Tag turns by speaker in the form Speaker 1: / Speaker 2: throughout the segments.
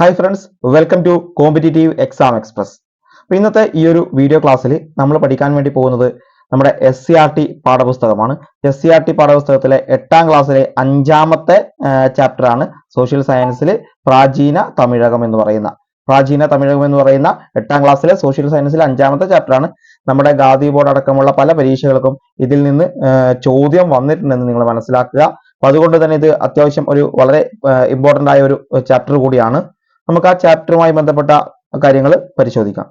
Speaker 1: Hi friends welcome to competitive exam express അപ്പോൾ ഇന്നത്തെ ഈ ഒരു വീഡിയോ ക്ലാസ്സിൽ നമ്മൾ പഠിക്കാൻ വേണ്ടി പോകുന്നത് നമ്മുടെ എസ് സി ആർ ടി പാഠപുസ്തകമാണ്. എസ് സി ആർ ടി പാഠപുസ്തകത്തിലെ എട്ടാം ക്ലാസ്സിലെ അഞ്ചാമത്തെ ചാപ്റ്ററാണ് സോഷ്യൽ സയൻസിൽ പ്രാചീന തമിഴകം എന്ന് പറയുന്ന. പ്രാചീന തമിഴകം എന്ന് പറയുന്ന എട്ടാം ക്ലാസ്സിലെ സോഷ്യൽ സയൻസിലെ അഞ്ചാമത്തെ ചാപ്റ്ററാണ് നമ്മുടെ ഗാന്ധി ബോർഡ് അടക്കമുള്ള പല പരീക്ഷകൾക്കും ഇതിൽ നിന്ന് ചോദ്യം വന്നിട്ടുണ്ടെന്ന് നിങ്ങൾ മനസ്സിലാക്കുക. അപ്പൊ അതുകൊണ്ട് തന്നെ ഇത് അത്യാവശ്യം ഒരു വളരെ ഇമ്പോർട്ടന്റ് ആയ ഒരു ചാപ്റ്റർ കൂടിയാണ്. നമുക്ക് ആ ചാപ്റ്ററുമായി ബന്ധപ്പെട്ട കാര്യങ്ങൾ പരിശോധിക്കാം.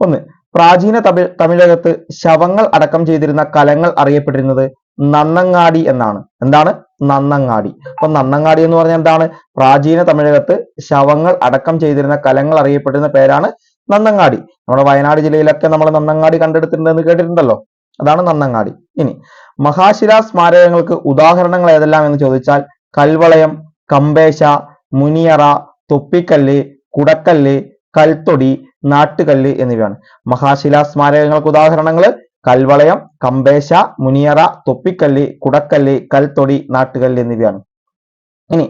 Speaker 1: ഒന്ന് പ്രാചീന തമിഴ് തമിഴകത്ത് ശവങ്ങൾ അടക്കം ചെയ്തിരുന്ന കലങ്ങൾ അറിയപ്പെട്ടിരുന്നത് നന്നങ്ങാടി എന്നാണ്. എന്താണ്? നന്നങ്ങാടി. അപ്പൊ നന്നങ്ങാടി എന്ന് പറഞ്ഞാൽ എന്താണ്? പ്രാചീന തമിഴകത്ത് ശവങ്ങൾ അടക്കം ചെയ്തിരുന്ന കലങ്ങൾ അറിയപ്പെട്ടിരുന്ന പേരാണ് നന്നങ്ങാടി. നമ്മുടെ വയനാട് ജില്ലയിലൊക്കെ നമ്മൾ നന്നങ്ങാടി കണ്ടെടുത്തിട്ടുണ്ടെന്ന് കേട്ടിട്ടുണ്ടല്ലോ. അതാണ് നന്നങ്ങാടി. ഇനി മഹാശിലാ സ്മാരകങ്ങൾക്ക് ഉദാഹരണങ്ങൾ ഏതെല്ലാം എന്ന് ചോദിച്ചാൽ കൽവളയം കമ്പേശ മുനിയറ തൊപ്പിക്കല്ല് കുടക്കല്ല് കൽത്തൊടി നാട്ടുകല്ല് എന്നിവയാണ്. മഹാശിലാ സ്മാരകങ്ങൾക്ക് ഉദാഹരണങ്ങൾ കൽവളയം കമ്പേശ മുനിയറ തൊപ്പിക്കല്ല് കുടക്കല്ല് കൽത്തൊടി നാട്ടുകല്ല് എന്നിവയാണ്. ഇനി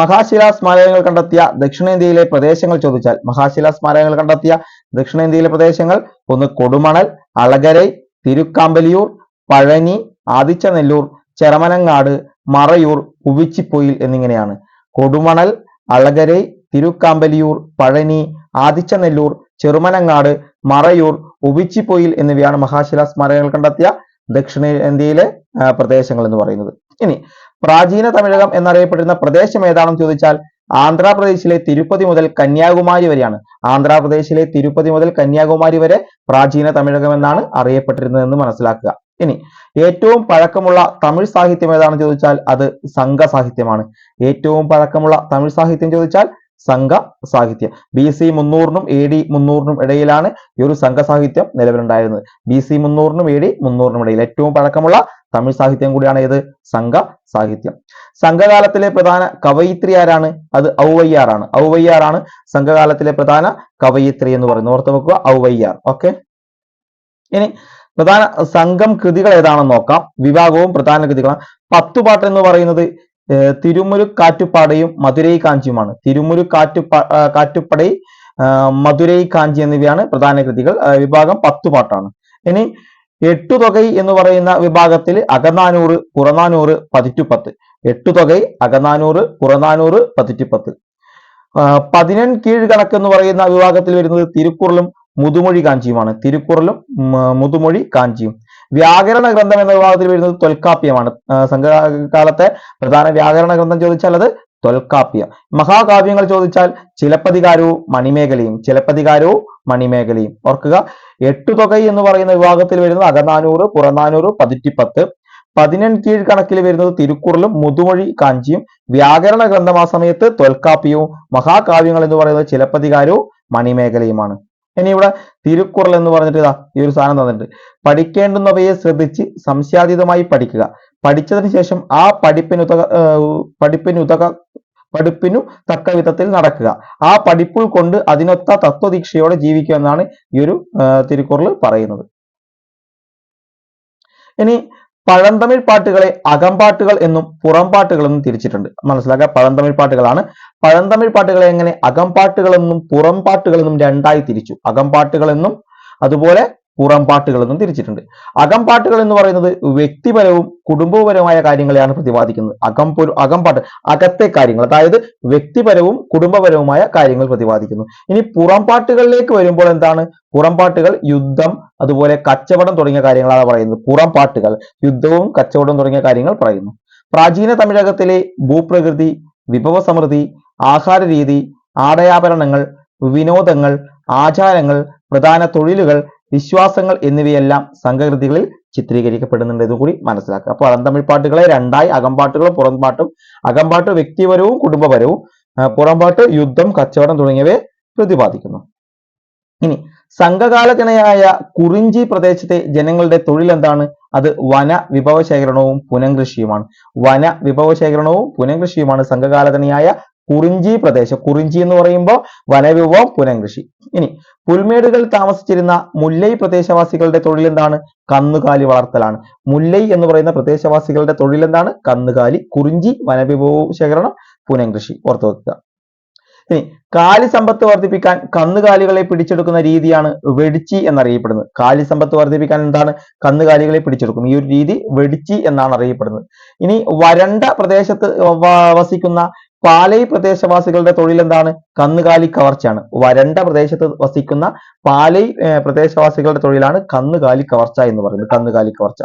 Speaker 1: മഹാശിലാ സ്മാരകങ്ങൾ കണ്ടെത്തിയ ദക്ഷിണേന്ത്യയിലെ പ്രദേശങ്ങൾ ചോദിച്ചാൽ മഹാശിലാ സ്മാരകങ്ങൾ കണ്ടെത്തിയ ദക്ഷിണേന്ത്യയിലെ പ്രദേശങ്ങൾ ഒന്ന് കൊടുമണൽ അളകരൈ തിരുക്കാമ്പലിയൂർ പഴനി ആദിച്ചനെല്ലൂർ ചെറമനങ്ങാട് മറയൂർ കുവിച്ചിപ്പൊയിൽ എന്നിങ്ങനെയാണ്. കൊടുമണൽ അളകരൈ തിരുക്കാമ്പലിയൂർ പഴനി ആദിച്ചനെല്ലൂർ ചെറുമനങ്ങാട് മറയൂർ ഉവിച്ചിപ്പൊയിൽ എന്നിവയാണ് മഹാശിലാ സ്മാരകങ്ങൾ കണ്ടെത്തിയ ദക്ഷിണേന്ത്യയിലെ പ്രദേശങ്ങൾ എന്ന് പറയുന്നത്. ഇനി പ്രാചീന തമിഴകം എന്നറിയപ്പെടുന്ന പ്രദേശം ഏതാണെന്ന് ചോദിച്ചാൽ ആന്ധ്രാപ്രദേശിലെ തിരുപ്പതി മുതൽ കന്യാകുമാരി വരെയാണ്. ആന്ധ്രാപ്രദേശിലെ തിരുപ്പതി മുതൽ കന്യാകുമാരി വരെ പ്രാചീന തമിഴകം എന്നാണ് അറിയപ്പെട്ടിരുന്നതെന്ന് മനസ്സിലാക്കുക. ഇനി ഏറ്റവും പഴക്കമുള്ള തമിഴ് സാഹിത്യം ഏതാണെന്ന് ചോദിച്ചാൽ അത് സംഘ സാഹിത്യമാണ് ഏറ്റവും പഴക്കമുള്ള തമിഴ് സാഹിത്യം ചോദിച്ചാൽ സംഘ സാഹിത്യം. ബി സി മുന്നൂറിനും എ ഡി മുന്നൂറിനും ഇടയിലാണ് ഈ ഒരു സംഘ സാഹിത്യം നിലവിലുണ്ടായിരുന്നത്. ബി സി മുന്നൂറിനും എ ഡി മുന്നൂറിനും ഇടയിൽ ഏറ്റവും പഴക്കമുള്ള തമിഴ് സാഹിത്യം കൂടിയാണ് ഏത്? സംഘ സാഹിത്യം. സംഘകാലത്തിലെ പ്രധാന കവയിത്രി ആരാണ്? അത് ഔവയ്യാറാണ് ഔവയ്യാറാണ് സംഘകാലത്തിലെ പ്രധാന കവയിത്രി എന്ന് പറയുന്നത്. ഓർത്ത് വെക്കുക ഔവയ്യാർ. ഓക്കെ ഇനി പ്രധാന സംഘം കൃതികൾ ഏതാണെന്ന് നോക്കാം. വിഭാഗവും പ്രധാന കൃതികളാണ്. പത്തുപാട്ട് എന്ന് പറയുന്നത് തിരുമുരു കാറ്റുപാടയും മധുരൈ കാഞ്ചിയുമാണ്. തിരുമുരു കാറ്റുപ ആ, കാറ്റുപടൈ മധുരൈ കാഞ്ചി എന്നിവയാണ് പ്രധാന കൃതികൾ. വിഭാഗം പത്തു പാട്ടാണ്. ഇനി എട്ടുതൊകൈ എന്ന് പറയുന്ന വിഭാഗത്തിൽ അകനാനൂറ് പുറനാനൂറ് പതിറ്റുപത്ത്. എട്ടുതൊകൈ അകനാനൂറ് പുറനാനൂറ് പതിറ്റുപത്ത്. പതിനൻ കീഴ് കണക്ക് എന്ന് പറയുന്ന വിഭാഗത്തിൽ വരുന്നത് തിരുക്കുറളും മുതുമൊഴി കാഞ്ചിയുമാണ്. തിരുക്കുറളും മ- മുതുമൊഴി കാഞ്ചിയും. വ്യാകരണ ഗ്രന്ഥം എന്ന വിഭാഗത്തിൽ വരുന്നത് തൊൽക്കാപ്യമാണ് സംഘകാലത്തെ പ്രധാന വ്യാകരണ ഗ്രന്ഥം ചോദിച്ചാൽ അത് തൊൽക്കാപ്യം മഹാകാവ്യങ്ങൾ ചോദിച്ചാൽ ചിലപ്പതികാരവും മണിമേഖലയും ചിലപ്പതികാരവും മണിമേഖലയും. ഓർക്കുക എട്ടു തുകൈ എന്ന് പറയുന്ന വിഭാഗത്തിൽ വരുന്നത് അകനാനൂറ് പുറനാനൂറ് പതിറ്റിപ്പത്ത്. പതിനെൺ കീഴ് കണക്കിൽ വരുന്നത് തിരുക്കുറലും മുതുമൊഴി കാഞ്ചിയും. വ്യാകരണ ഗ്രന്ഥം ആ സമയത്ത് തൊൽക്കാപ്പിയവും മഹാകാവ്യങ്ങൾ എന്ന് പറയുന്നത് ചിലപ്പതികാരവും മണിമേഖലയുമാണ്. ഇനി ഇവിടെ തിരുക്കുറൽ എന്ന് പറഞ്ഞിട്ട് ഇതാ ഈ ഒരു സാധനം തന്നിട്ടുണ്ട്. പഠിക്കേണ്ടുന്നവയെ ശ്രദ്ധിച്ച് സംശയാതീതമായി പഠിക്കുക. പഠിച്ചതിന് ശേഷം ആ പഠിപ്പിനുതക പഠിപ്പിനുതക പഠിപ്പിനു തക്ക വിധത്തിൽ നടക്കുക. ആ പഠിപ്പുൾ കൊണ്ട് അതിനൊത്ത തത്വദീക്ഷയോടെ ജീവിക്കുക എന്നാണ് ഈ ഒരു തിരുക്കുറൽ പറയുന്നത്. ഇനി പഴന്തമിഴ് പാട്ടുകളെ അകമ്പാട്ടുകൾ എന്നും പുറംപാട്ടുകൾ എന്നും തിരിച്ചിട്ടുണ്ട്. മനസ്സിലാക്കുക പഴന്തമിഴ് പാട്ടുകളാണ്. പഴന്തമിഴ് പാട്ടുകളെ എങ്ങനെ അകമ്പാട്ടുകൾ എന്നും പുറംപാട്ടുകൾ എന്നും രണ്ടായി തിരിച്ചു. അകമ്പാട്ടുകൾ എന്നും അതുപോലെ പുറംപാട്ടുകൾ എന്നും തിരിച്ചിട്ടുണ്ട്. അകംപാട്ടുകൾ എന്ന് പറയുന്നത് വ്യക്തിപരവും കുടുംബപരവുമായ കാര്യങ്ങളെയാണ് പ്രതിപാദിക്കുന്നത്. അകം അകംപാട്ട് അകത്തെ കാര്യങ്ങൾ അതായത് വ്യക്തിപരവും കുടുംബപരവുമായ കാര്യങ്ങൾ പ്രതിപാദിക്കുന്നു. ഇനി പുറംപാട്ടുകളിലേക്ക് വരുമ്പോൾ എന്താണ്? പുറംപാട്ടുകൾ യുദ്ധം അതുപോലെ കച്ചവടം തുടങ്ങിയ കാര്യങ്ങളാണ് പറയുന്നത്. പുറംപാട്ടുകൾ യുദ്ധവും കച്ചവടവും തുടങ്ങിയ കാര്യങ്ങൾ പറയുന്നു. പ്രാചീന തമിഴകത്തിലെ ഭൂപ്രകൃതി വിഭവ സമൃദ്ധി ആഹാര രീതി ആടയാഭരണങ്ങൾ വിനോദങ്ങൾ ആചാരങ്ങൾ പ്രധാന തൊഴിലുകൾ വിശ്വാസങ്ങൾ എന്നിവയെല്ലാം സംഘകൃതികളിൽ ചിത്രീകരിക്കപ്പെടുന്നുണ്ട് ഇതുകൂടി മനസ്സിലാക്കുക. അപ്പോൾ തമിഴ് പാട്ടുകളെ രണ്ടായി അകമ്പാട്ടുകളും പുറംപാട്ടും അകമ്പാട്ട് വ്യക്തിപരവും കുടുംബപരവും പുറംപാട്ട് യുദ്ധം കച്ചവടം തുടങ്ങിയവയെ പ്രതിപാദിക്കുന്നു. ഇനി സംഘകാല ജനയായ കുറിഞ്ചി പ്രദേശത്തെ ജനങ്ങളുടെ തൊഴിൽ എന്താണ്? അത് വന വിഭവശേഖരണവും പുനംകൃഷിയുമാണ്. വന വിഭവശേഖരണവും പുനംകൃഷിയുമാണ് സംഘകാലജനയായ കുറിഞ്ചി പ്രദേശം. കുറിഞ്ചി എന്ന് പറയുമ്പോൾ വനവിഭവം പുനംകൃഷി. ഇനി പുൽമേടുകൾ താമസിച്ചിരുന്ന മുല്ലൈ പ്രദേശവാസികളുടെ തൊഴിൽ എന്താണ് കന്നുകാലി വളർത്തലാണ്. മുല്ലൈ എന്ന് പറയുന്ന പ്രദേശവാസികളുടെ തൊഴിൽ എന്താണ് കന്നുകാലി കുറിഞ്ചി വനവിഭവ ശേഖരണം പുനംകൃഷി ഓർത്തു വെക്കുക. ഇനി കാലി സമ്പത്ത് വർദ്ധിപ്പിക്കാൻ കന്നുകാലികളെ പിടിച്ചെടുക്കുന്ന രീതിയാണ് വെടിച്ചി എന്നറിയപ്പെടുന്നത്. കാലി സമ്പത്ത് വർദ്ധിപ്പിക്കാൻ എന്താണ്? കന്നുകാലികളെ പിടിച്ചെടുക്കും ഈ ഒരു രീതി വെടിച്ചി എന്നാണ് അറിയപ്പെടുന്നത്. ഇനി വരണ്ട പ്രദേശത്ത് വസിക്കുന്ന പാലൈ പ്രദേശവാസികളുടെ തൊഴിൽ എന്താണ് കന്നുകാലി കവർച്ചയാണ്. വരണ്ട പ്രദേശത്ത് വസിക്കുന്ന പാലൈ പ്രദേശവാസികളുടെ തൊഴിലാണ് കന്നുകാലി കവർച്ച എന്ന് പറയുന്നത്. കന്നുകാലി കവർച്ച.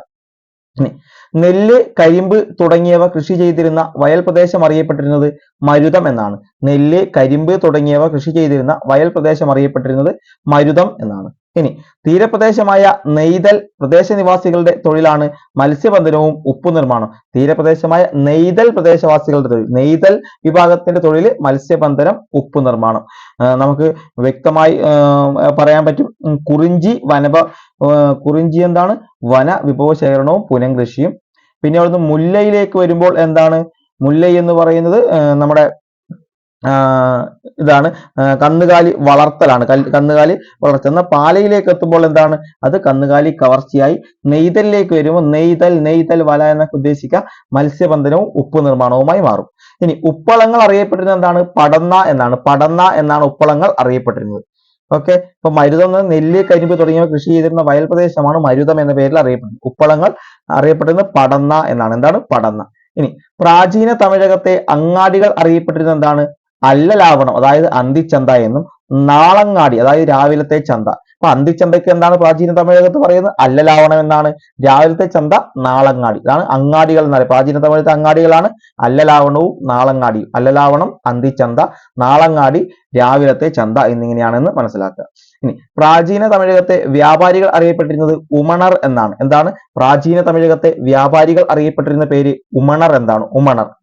Speaker 1: നെല്ല് കരിമ്പ് തുടങ്ങിയവ കൃഷി ചെയ്തിരുന്ന വയൽ പ്രദേശം അറിയപ്പെട്ടിരുന്നത് മരുതം എന്നാണ്. നെല്ല് കരിമ്പ് തുടങ്ങിയവ കൃഷി ചെയ്തിരുന്ന വയൽ പ്രദേശം അറിയപ്പെട്ടിരുന്നത് മരുതം എന്നാണ്. ഇനി തീരപ്രദേശമായ നെയ്തൽ പ്രദേശനിവാസികളുടെ തൊഴിലാണ് മത്സ്യബന്ധനവും ഉപ്പു നിർമ്മാണം. തീരപ്രദേശമായ നെയ്തൽ പ്രദേശവാസികളുടെ തൊഴിൽ നെയ്തൽ വിഭാഗത്തിന്റെ തൊഴിൽ മത്സ്യബന്ധനം ഉപ്പു നിർമ്മാണം. നമുക്ക് വ്യക്തമായി പറയാൻ പറ്റും. കുറിഞ്ചി വനപ കുറിഞ്ചി എന്താണ്? വന വിഭവശേഖരണവും പുനംകൃഷിയും. പിന്നെ അവിടുന്ന് മുല്ലയിലേക്ക് വരുമ്പോൾ എന്താണ്? മുല്ലൈ എന്ന് പറയുന്നത് നമ്മുടെ ഇതാണ് കന്നുകാലി വളർത്തലാണ്. കന്നുകാലി വളർത്തൽ എന്നാൽ പാലയിലേക്ക് എത്തുമ്പോൾ എന്താണ്? അത് കന്നുകാലി കവർച്ചയായി നെയ്തലിലേക്ക് വരുമ്പോൾ നെയ്തൽ നെയ്തൽ വല എന്നൊക്കെ ഉദ്ദേശിക്കുക മത്സ്യബന്ധനവും ഉപ്പ് നിർമ്മാണവുമായി മാറും. ഇനി ഉപ്പളങ്ങൾ അറിയപ്പെട്ടിരുന്നത് എന്താണ്? പടന്ന എന്നാണ്. പടന്ന എന്നാണ് ഉപ്പളങ്ങൾ അറിയപ്പെട്ടിരുന്നത്. ഓക്കെ? ഇപ്പൊ മരുതം നെല്ല് കരിമ്പ് തുടങ്ങിയവ കൃഷി ചെയ്തിരുന്ന വയൽ പ്രദേശമാണ് മരുതം എന്ന പേരിൽ അറിയപ്പെടുന്നത്. ഉപ്പളങ്ങൾ അറിയപ്പെട്ടിരുന്നത് പടന്ന എന്നാണ്. എന്താണ്? പടന്ന. ഇനി പ്രാചീന തമിഴകത്തെ അങ്ങാടികൾ അറിയപ്പെട്ടിരുന്നത് എന്താണ്? അല്ലലാവണം അതായത് അന്തിച്ചന്ത എന്നും നാളങ്ങാടി അതായത് രാവിലത്തെ ചന്ത. അപ്പൊ അന്തിച്ചന്തയ്ക്ക് എന്താണ് പ്രാചീന തമിഴകത്ത് പറയുന്നത്? അല്ലലാവണം എന്നാണ്. രാവിലത്തെ ചന്ത നാളങ്ങാടി. ഇതാണ് അങ്ങാടികൾ എന്ന് പറയുന്നത്. പ്രാചീന തമിഴത്തെ അങ്ങാടികളാണ് അല്ലലാവണവും നാളങ്ങാടിയും. അല്ലലാവണം അന്തിച്ചന്ത നാളങ്ങാടി രാവിലത്തെ ചന്ത എന്നിങ്ങനെയാണെന്ന് മനസ്സിലാക്കുക. ഇനി പ്രാചീന തമിഴകത്തെ വ്യാപാരികൾ അറിയപ്പെട്ടിരുന്നത് ഉമണർ എന്നാണ്. എന്താണ്? പ്രാചീന തമിഴകത്തെ വ്യാപാരികൾ അറിയപ്പെട്ടിരുന്ന പേര് ഉമണർ എന്താണ്? ഉമണർ.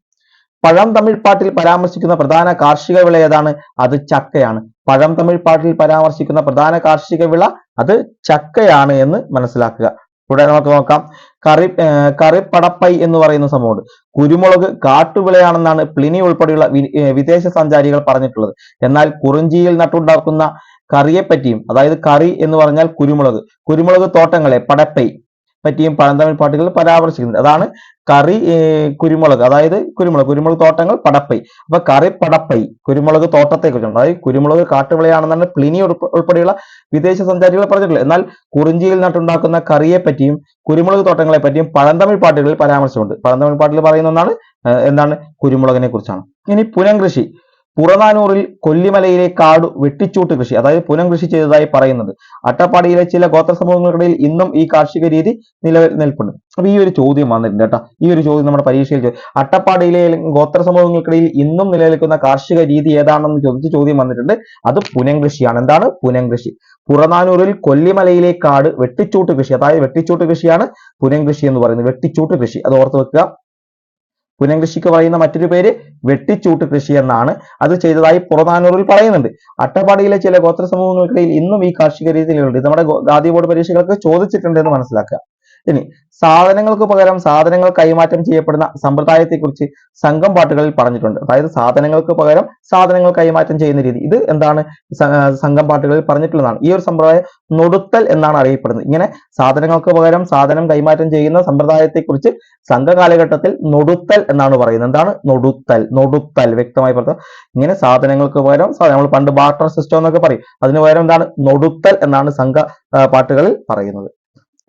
Speaker 1: പഴം തമിഴ് പാട്ടിൽ പരാമർശിക്കുന്ന പ്രധാന കാർഷിക വിള ഏതാണ്? അത് ചക്കയാണ്. പഴം തമിഴ് പാട്ടിൽ പരാമർശിക്കുന്ന പ്രധാന കാർഷിക വിള അത് ചക്കയാണ് എന്ന് മനസ്സിലാക്കുക. ഇവിടെ നമുക്ക് നോക്കാം. കറി കറിപ്പടപ്പൈ എന്ന് പറയുന്ന സംഭവമുണ്ട്. കുരുമുളക് കാട്ടുവിളയാണെന്നാണ് പ്ലിനി ഉൾപ്പെടെയുള്ള വിദേശ സഞ്ചാരികൾ പറഞ്ഞിട്ടുള്ളത്. എന്നാൽ കുറിഞ്ചിയിൽ നട്ടുണ്ടാക്കുന്ന കറിയെപ്പറ്റിയും അതായത് കറി എന്ന് പറഞ്ഞാൽ കുരുമുളക്. കുരുമുളക് തോട്ടങ്ങളെ പടപ്പൈ. പറ്റിയും പഴന്തമിഴ് പാട്ടുകളിൽ പരാമർശിക്കുന്നുണ്ട്. അതാണ് കറി കുരുമുളക്. അതായത് കുരുമുളക്. കുരുമുളക് തോട്ടങ്ങൾ പടപ്പൈ. അപ്പൊ കറി പടപ്പൈ. കുരുമുളക് തോട്ടത്തെ കുറിച്ചുണ്ട് അതായത് കുരുമുളക് കാട്ടുവിളയാണെന്നാണ് പ്ലിനി ഉൾപ്പെ- ഉൾപ്പെടെയുള്ള വിദേശ സഞ്ചാരികൾ പറഞ്ഞിട്ടുള്ളത്. എന്നാൽ കുറിഞ്ചിയിൽ നട്ടുണ്ടാക്കുന്ന കറിയെ പറ്റിയും കുരുമുളക് തോട്ടങ്ങളെ പറ്റിയും പഴന്തമിഴ് പാട്ടുകളിൽ പരാമർശമുണ്ട്. പഴന്തമിഴ് പാട്ടിൽ പറയുന്ന ഒന്നാണ് എന്താണ്? കുരുമുളകിനെ കുറിച്ചാണ് ഇനി പുനംകൃഷി. പുറനാനൂറിൽ കൊല്ലിമലയിലെ കാട് വെട്ടിച്ചൂട്ട് കൃഷി അതായത് പുനംകൃഷി ചെയ്തതായി പറയുന്നത്. അട്ടപ്പാടിയിലെ ചില ഗോത്ര സമൂഹങ്ങൾക്കിടയിൽ ഇന്നും ഈ കാർഷിക രീതി നിലനിൽപ്പുണ്ട് നിൽപ്പുണ്ട്. അപ്പൊ ഈ ഒരു ചോദ്യം വന്നിട്ടുണ്ട് കേട്ടോ. ഈ ഒരു ചോദ്യം നമ്മുടെ പരീക്ഷയിൽ അട്ടപ്പാടിയിലെ ഗോത്ര സമൂഹങ്ങൾക്കിടയിൽ ഇന്നും നിലനിൽക്കുന്ന കാർഷിക രീതി ഏതാണെന്ന് ചോദിച്ച് ചോദ്യം വന്നിട്ടുണ്ട്. അത് പുനംകൃഷിയാണ്. എന്താണ് പുനംകൃഷി? പുറനാനൂറിൽ കൊല്ലിമലയിലെ കാട് വെട്ടിച്ചൂട്ട് കൃഷി അതായത് വെട്ടിച്ചൂട്ട് കൃഷിയാണ് പുനംകൃഷി എന്ന് പറയുന്നത്. വെട്ടിച്ചൂട്ട് കൃഷി. അത് ഓർത്ത് വെക്കുക. പുനംകൃഷിക്ക് പറയുന്ന മറ്റൊരു പേര് വെട്ടിച്ചൂട്ട് കൃഷി എന്നാണ്. അത് ചെയ്തതായി പുറനാനൂറിൽ പറയുന്നുണ്ട്. അട്ടപ്പാടിയിലെ ചില ഗോത്ര സമൂഹങ്ങൾക്കിടയിൽ ഇന്നും ഈ കാർഷിക രീതി നിലവിലുണ്ട് നമ്മുടെ ഗാദി ബോർഡ് പരീക്ഷകൾക്ക് ചോദിച്ചിട്ടുണ്ട് എന്ന് മനസ്സിലാക്കുക. ഇനി സാധനങ്ങൾക്ക് പകരം സാധനങ്ങൾ കൈമാറ്റം ചെയ്യപ്പെടുന്ന സമ്പ്രദായത്തെക്കുറിച്ച് സംഘം പാട്ടുകളിൽ പറഞ്ഞിട്ടുണ്ട്. അതായത് സാധനങ്ങൾക്ക് പകരം സാധനങ്ങൾ കൈമാറ്റം ചെയ്യുന്ന രീതി. ഇത് എന്താണ്? സംഘം പാട്ടുകളിൽ പറഞ്ഞിട്ടുള്ളതാണ്. ഈ ഒരു സമ്പ്രദായം നൊടുത്തൽ എന്നാണ് അറിയപ്പെടുന്നത്. ഇങ്ങനെ സാധനങ്ങൾക്ക് പകരം സാധനം കൈമാറ്റം ചെയ്യുന്ന സമ്പ്രദായത്തെക്കുറിച്ച് സംഘ കാലഘട്ടത്തിൽ നൊടുത്തൽ എന്നാണ് പറയുന്നത്. എന്താണ്? നൊടുത്തൽ നൊടുത്തൽ വ്യക്തമായി പറഞ്ഞത് ഇങ്ങനെ സാധനങ്ങൾക്ക് പകരം നമ്മൾ പണ്ട് ബാർട്ടർ സിസ്റ്റം എന്നൊക്കെ പറയും. അതിന് പകരം എന്താണ്? നൊടുത്തൽ എന്നാണ് സംഘ പാട്ടുകളിൽ പറയുന്നത്.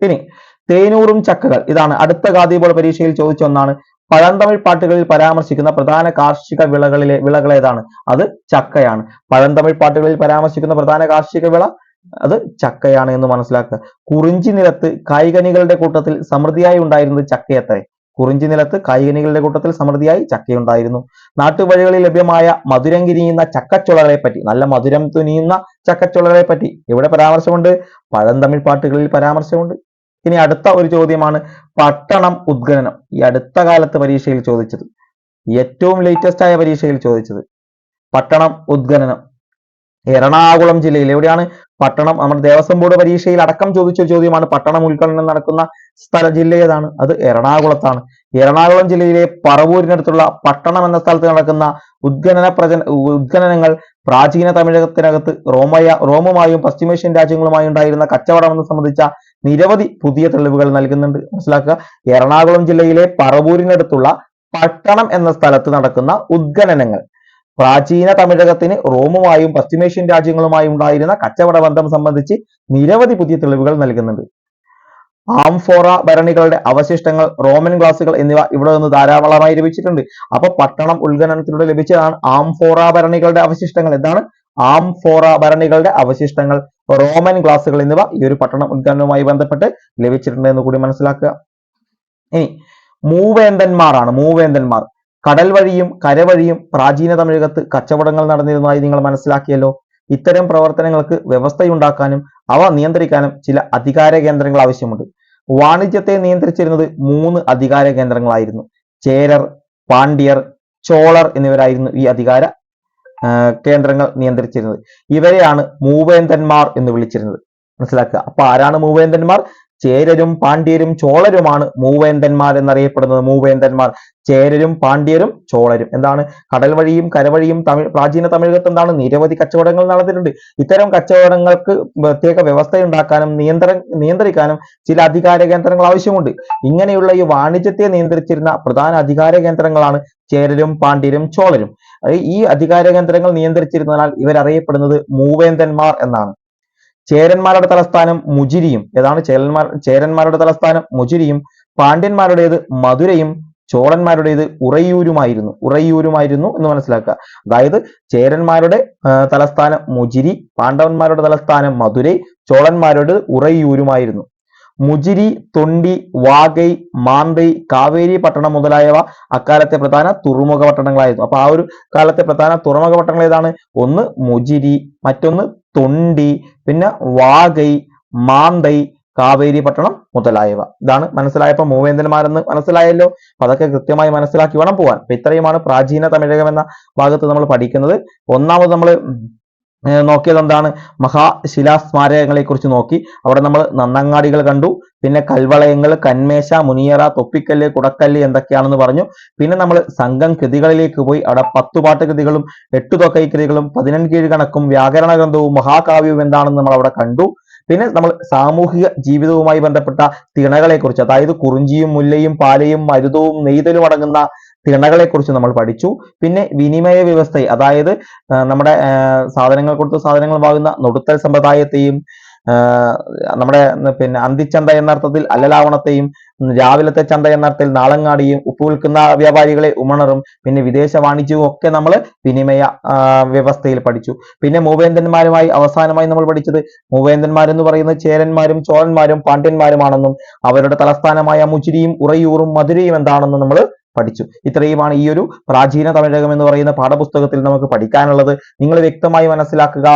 Speaker 1: ഇനി തേനൂറും ചക്കകൾ. ഇതാണ് അടുത്ത ഗാദിബോൾ പരീക്ഷയിൽ ചോദിച്ച ഒന്നാണ്. പഴന്തമിഴ് പാട്ടുകളിൽ പരാമർശിക്കുന്ന പ്രധാന കാർഷിക വിളകളിലെ വിളകൾ ഏതാണ്? അത് ചക്കയാണ്. പഴന്തമിഴ് പാട്ടുകളിൽ പരാമർശിക്കുന്ന പ്രധാന കാർഷിക വിള അത് ചക്കയാണ് എന്ന് മനസ്സിലാക്കുക. കുറിഞ്ചി നിലത്ത് കായികനികളുടെ കൂട്ടത്തിൽ സമൃദ്ധിയായി ഉണ്ടായിരുന്നത് ചക്കയത്രേ. കുറിഞ്ചി നിലത്ത് കായികനികളുടെ കൂട്ടത്തിൽ സമൃദ്ധിയായി ചക്കയുണ്ടായിരുന്നു. നാട്ടുവഴികളിൽ ലഭ്യമായ മധുരം കിനിയുന്ന ചക്കച്ചുളകളെ പറ്റി നല്ല മധുരം തുനിയുന്ന ചക്കച്ചുളകളെ പറ്റി ഇവിടെ പരാമർശമുണ്ട്? പഴന്തമിഴ് പാട്ടുകളിൽ പരാമർശമുണ്ട്. ഇനി അടുത്ത ഒരു ചോദ്യമാണ് പട്ടണം ഉദ്ഘനനം ഈ അടുത്ത കാലത്ത് പരീക്ഷയിൽ ചോദിച്ചത് ഏറ്റവും ലേറ്റസ്റ്റ് ആയ പരീക്ഷയിൽ ചോദിച്ചത് പട്ടണം ഉദ്ഘനനം എറണാകുളം ജില്ലയിൽ എവിടെയാണ് പട്ടണം? നമ്മുടെ ദേവസ്വം ബോർഡ് പരീക്ഷയിൽ അടക്കം ചോദിച്ച ചോദ്യമാണ് പട്ടണം ഉദ്ഖനനം നടക്കുന്ന സ്ഥല ജില്ല ഏതാണ്? അത് എറണാകുളത്താണ്. എറണാകുളം ജില്ലയിലെ പറവൂരിനടുത്തുള്ള പട്ടണം എന്ന സ്ഥലത്ത് നടക്കുന്ന ഉദ്ഖനന പ്രച ഉദ്ഖനനങ്ങൾ പ്രാചീന തമിഴകത്തിനകത്ത് റോമയ റോമുമായും പശ്ചിമേഷ്യൻ രാജ്യങ്ങളുമായി ഉണ്ടായിരുന്ന കച്ചവടം എന്ന് സംബന്ധിച്ച നിരവധി പുതിയ തെളിവുകൾ നൽകുന്നുണ്ട്. മനസ്സിലാക്കുക? എറണാകുളം ജില്ലയിലെ പറവൂരിനടുത്തുള്ള പട്ടണം എന്ന സ്ഥലത്ത് നടക്കുന്ന ഉദ്ഖനനങ്ങൾ. പ്രാചീന തമിഴകത്തിന് റോമുമായും പശ്ചിമേഷ്യൻ രാജ്യങ്ങളുമായും ഉണ്ടായിരുന്ന കച്ചവട ബന്ധം സംബന്ധിച്ച് നിരവധി പുതിയ തെളിവുകൾ നൽകുന്നുണ്ട്. ആംഫോറ ഭരണികളുടെ അവശിഷ്ടങ്ങൾ റോമൻ ഗ്ലാസുകൾ എന്നിവ ഇവിടെ നിന്ന് ധാരാളമായി ലഭിച്ചിട്ടുണ്ട്. അപ്പൊ പട്ടണം ഉത്ഖനനത്തിലൂടെ ലഭിച്ചതാണ് ആംഫോറ ഭരണികളുടെ അവശിഷ്ടങ്ങൾ. എന്താണ്? ആംഫോറ ഭരണികളുടെ അവശിഷ്ടങ്ങൾ. റോമൻ ഗ്ലാസുകൾ എന്നിവ ഈ ഒരു പട്ടണം ഉദ്ഘാടനവുമായി ബന്ധപ്പെട്ട് ലഭിച്ചിട്ടുണ്ട് എന്ന് കൂടി മനസ്സിലാക്കുക. ഇനി മൂവേന്തന്മാരാണ് മൂവേന്തന്മാർ. കടൽ വഴിയും കരവഴിയും പ്രാചീന തമിഴകത്ത് കച്ചവടങ്ങൾ നടന്നിരുന്നതായി നിങ്ങൾ മനസ്സിലാക്കിയല്ലോ. ഇത്തരം പ്രവർത്തനങ്ങൾക്ക് വ്യവസ്ഥയുണ്ടാക്കാനും അവ നിയന്ത്രിക്കാനും ചില അധികാര കേന്ദ്രങ്ങൾ ആവശ്യമുണ്ട്. വാണിജ്യത്തെ നിയന്ത്രിച്ചിരുന്നത് മൂന്ന് അധികാര കേന്ദ്രങ്ങളായിരുന്നു. ചേരർ പാണ്ഡ്യർ ചോളർ എന്നിവരായിരുന്നു ഈ അധികാര കേന്ദ്രങ്ങൾ നിയന്ത്രിച്ചിരുന്നത്. ഇവരെയാണ് മൂവേന്തന്മാർ എന്ന് വിളിച്ചിരുന്നത്. മനസ്സിലാക്കുക. അപ്പൊ ആരാണ് മൂവേന്തന്മാർ ചേരരും പാണ്ഡ്യരും ചോളരുമാണ് മൂവേന്തന്മാർ എന്നറിയപ്പെടുന്നത്. മൂവേന്തന്മാർ ചേരരും പാണ്ഡ്യരും ചോളരും. എന്താണ്? കടൽ വഴിയും കരവഴിയും തമിഴ് പ്രാചീന തമിഴകത്ത് എന്താണ്? നിരവധി കച്ചവടങ്ങൾ നടന്നിട്ടുണ്ട്. ഇത്തരം കച്ചവടങ്ങൾക്ക് പ്രത്യേക വ്യവസ്ഥയുണ്ടാക്കാനും നിയന്ത്ര നിയന്ത്രിക്കാനും ചില അധികാര കേന്ദ്രങ്ങൾ ആവശ്യമുണ്ട്. ഇങ്ങനെയുള്ള ഈ വാണിജ്യത്തെ നിയന്ത്രിച്ചിരുന്ന പ്രധാന അധികാര കേന്ദ്രങ്ങളാണ് ചേരരും പാണ്ഡ്യരും ചോളരും. ഈ അധികാര കേന്ദ്രങ്ങൾ നിയന്ത്രിച്ചിരുന്നതിനാൽ ഇവരറിയപ്പെടുന്നത് മൂവേന്തന്മാർ എന്നാണ്. ചേരന്മാരുടെ തലസ്ഥാനം മുജിരിയും. ഏതാണ് ചേരന്മാർ ചേരന്മാരുടെ തലസ്ഥാനം? മുജിരിയും. പാണ്ഡ്യന്മാരുടേത് മധുരയും ചോളന്മാരുടേത് ഉറയൂരുമായിരുന്നു. ഉറയൂരുമായിരുന്നു എന്ന് മനസ്സിലാക്കുക. അതായത് ചേരന്മാരുടെ തലസ്ഥാനം മുജിരി പാണ്ഡവന്മാരുടെ തലസ്ഥാനം മധുരൈ ചോളന്മാരുടെ ഉറയൂരുമായിരുന്നു. മുജിരി തൊണ്ടി വാഗൈ മാന്തൈ കാവേരി പട്ടണം മുതലായവ അക്കാലത്തെ പ്രധാന തുറമുഖ പട്ടണങ്ങളായിരുന്നു. അപ്പൊ ആ ഒരു കാലത്തെ പ്രധാന തുറമുഖ പട്ടണങ്ങൾ ഏതാണ്? ഒന്ന് മുജിരി മറ്റൊന്ന് തൊണ്ടി പിന്നെ വാഗൈ മാന്തൈ കാവേരി പട്ടണം മുതലായവ. ഇതാണ് മനസ്സിലായപ്പോ മൂവേന്ദ്രന്മാരെന്ന് മനസ്സിലായല്ലോ. അപ്പൊ അതൊക്കെ കൃത്യമായി മനസ്സിലാക്കി വേണം പോവാൻ. ഇത്രയുമാണ് പ്രാചീന തമിഴകം എന്ന ഭാഗത്ത് നമ്മൾ പഠിക്കുന്നത്. ഒന്നാമത് നമ്മൾ നോക്കിയത് എന്താണ്? മഹാശിലാസ്മാരകങ്ങളെ കുറിച്ച് നോക്കി. അവിടെ നമ്മൾ നന്നങ്ങാടികൾ കണ്ടു. പിന്നെ കൽവളയങ്ങൾ കന്മേശ മുനിയറ തൊപ്പിക്കല്ല് കുടക്കല്ല് എന്തൊക്കെയാണെന്ന് പറഞ്ഞു. പിന്നെ നമ്മൾ സംഘം കൃതികളിലേക്ക് പോയി. അവിടെ പത്തുപാട്ട് കൃതികളും എട്ടു തൊക്കൈ കൃതികളും പതിനെൺകീഴ് കണക്കും വ്യാകരണ ഗ്രന്ഥവും മഹാകാവ്യവും എന്താണെന്ന് നമ്മൾ അവിടെ കണ്ടു. പിന്നെ നമ്മൾ സാമൂഹിക ജീവിതവുമായി ബന്ധപ്പെട്ട തിണകളെ കുറിച്ച് അതായത് കുറിഞ്ചിയും മുല്ലയും പാലയും മരുതവും നെയ്തലും അടങ്ങുന്ന തിണകളെ കുറിച്ച് നമ്മൾ പഠിച്ചു. പിന്നെ വിനിമയ വ്യവസ്ഥ അതായത് നമ്മുടെ സാധനങ്ങൾ കൊടുത്ത് സാധനങ്ങൾ വാങ്ങുന്ന നൊടുത്തൽ സമ്പ്രദായത്തെയും നമ്മുടെ പിന്നെ അന്തിച്ചന്ത എന്നർത്ഥത്തിൽ അല്ലലാവണത്തെയും രാവിലത്തെ ചന്ത എന്നർത്ഥത്തിൽ നാളങ്ങാടിയും ഉപ്പ് വിൽക്കുന്ന വ്യാപാരികളെ ഉമണറും പിന്നെ വിദേശ വാണിജ്യവും ഒക്കെ നമ്മൾ വിനിമയ വ്യവസ്ഥയിൽ പഠിച്ചു. പിന്നെ മൂവേന്ദ്രന്മാരുമായി അവസാനമായി നമ്മൾ പഠിച്ചത് മൂവേന്ദ്രന്മാരെന്ന് പറയുന്നത് ചേരന്മാരും ചോളന്മാരും പാണ്ഡ്യന്മാരുമാണെന്നും അവരുടെ തലസ്ഥാനമായ മുചിരിയും ഉറയൂറും മധുരയും എന്താണെന്നും നമ്മൾ പഠിച്ചു. ഇത്രയുമാണ് ഈ ഒരു പ്രാചീന തമിഴകം എന്ന് പറയുന്ന പാഠപുസ്തകത്തിൽ നമുക്ക് പഠിക്കാനുള്ളത്. നിങ്ങൾ വ്യക്തമായി മനസ്സിലാക്കുക.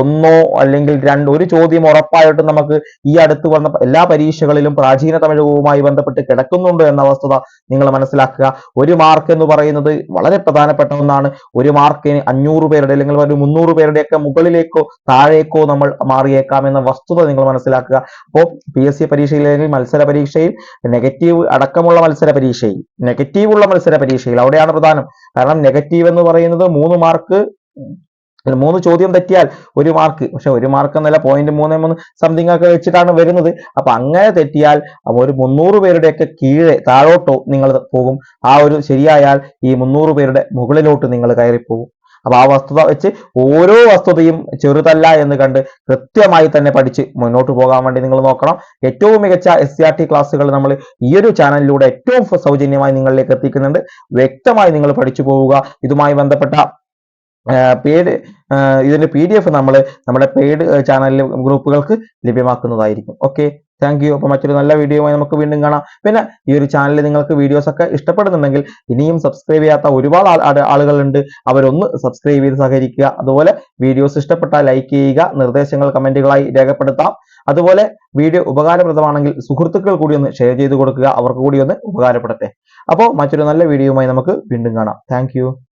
Speaker 1: ഒന്നോ അല്ലെങ്കിൽ രണ്ട് ഒരു ചോദ്യം ഉറപ്പായിട്ടും നമുക്ക് ഈ അടുത്ത് വന്ന എല്ലാ പരീക്ഷകളിലും പ്രാചീന തമിഴകവുമായി ബന്ധപ്പെട്ട് കിടക്കുന്നുണ്ട് എന്ന വസ്തുത നിങ്ങൾ മനസ്സിലാക്കുക. ഒരു മാർക്ക് എന്ന് പറയുന്നത് വളരെ പ്രധാനപ്പെട്ട ഒന്നാണ്. ഒരു മാർക്കിന് അഞ്ഞൂറ് പേരുടെ അല്ലെങ്കിൽ ഒരു മുന്നൂറ് പേരുടെയൊക്കെ മുകളിലേക്കോ താഴേക്കോ നമ്മൾ മാറിയേക്കാം എന്ന വസ്തുത നിങ്ങൾ മനസ്സിലാക്കുക. അപ്പോൾ പി എസ് സി പരീക്ഷയിൽ അല്ലെങ്കിൽ മത്സര പരീക്ഷയിൽ നെഗറ്റീവ് അടക്കമുള്ള മത്സര പരീക്ഷയിൽ നെഗറ്റീവ് ഉള്ള മത്സര പരീക്ഷയിൽ അവിടെയാണ് പ്രധാനം. കാരണം നെഗറ്റീവ് എന്ന് പറയുന്നത് മൂന്ന് മാർക്ക് മൂന്ന് ചോദ്യം തെറ്റിയാൽ ഒരു മാർക്ക് പക്ഷെ ഒരു മാർക്ക് എന്നല്ല പോയിന്റ് മൂന്ന് മൂന്ന് സംതിങ് ഒക്കെ വെച്ചിട്ടാണ് വരുന്നത്. അപ്പൊ അങ്ങനെ തെറ്റിയാൽ ഒരു മുന്നൂറ് പേരുടെയൊക്കെ കീഴെ താഴോട്ടോ നിങ്ങൾ പോകും. ആ ഒരു ശരിയായാൽ ഈ മുന്നൂറ് പേരുടെ മുകളിലോട്ട് നിങ്ങൾ കയറിപ്പോകും. അപ്പൊ ആ വസ്തുത വെച്ച് ഓരോ വസ്തുതയും ചെറുതല്ല എന്ന് കണ്ട് കൃത്യമായി തന്നെ പഠിച്ച് മുന്നോട്ട് പോകാൻ വേണ്ടി നിങ്ങൾ നോക്കണം. ഏറ്റവും മികച്ച എസ് സി ആർ ടി ക്ലാസ്സുകൾ നമ്മൾ ഈ ഒരു ചാനലിലൂടെ ഏറ്റവും സൗജന്യമായി നിങ്ങളിലേക്ക് എത്തിക്കുന്നുണ്ട്. വ്യക്തമായി നിങ്ങൾ പഠിച്ചു പോവുക. ഇതുമായി ബന്ധപ്പെട്ട പേര് ഇതിന്റെ പി ഡി എഫ് നമ്മൾ നമ്മുടെ പെയ്ഡ് ചാനലിലെ ഗ്രൂപ്പുകൾക്ക് ലഭ്യമാക്കുന്നതായിരിക്കും. ഓക്കെ താങ്ക് യു അപ്പോൾ മറ്റൊരു നല്ല വീഡിയോയുമായി നമുക്ക് വീണ്ടും കാണാം. പിന്നെ ഈ ഒരു ചാനലിൽ നിങ്ങൾക്ക് വീഡിയോസ് ഒക്കെ ഇഷ്ടപ്പെടുന്നുണ്ടെങ്കിൽ ഇനിയും സബ്സ്ക്രൈബ് ചെയ്യാത്ത ഒരുപാട് ആളുകളുണ്ട്. അവരൊന്ന് സബ്സ്ക്രൈബ് ചെയ്ത് സഹകരിക്കുക. അതുപോലെ വീഡിയോസ് ഇഷ്ടപ്പെട്ടാൽ ലൈക്ക് ചെയ്യുക. നിർദ്ദേശങ്ങൾ കമന്റുകളായി രേഖപ്പെടുത്താം. അതുപോലെ വീഡിയോ ഉപകാരപ്രദമാണെങ്കിൽ സുഹൃത്തുക്കൾ കൂടി ഒന്ന് ഷെയർ ചെയ്ത് കൊടുക്കുക. അവർക്ക് കൂടി ഒന്ന് ഉപകാരപ്പെടട്ടെ. അപ്പോൾ മറ്റൊരു നല്ല വീഡിയോയുമായി നമുക്ക് വീണ്ടും കാണാം. താങ്ക്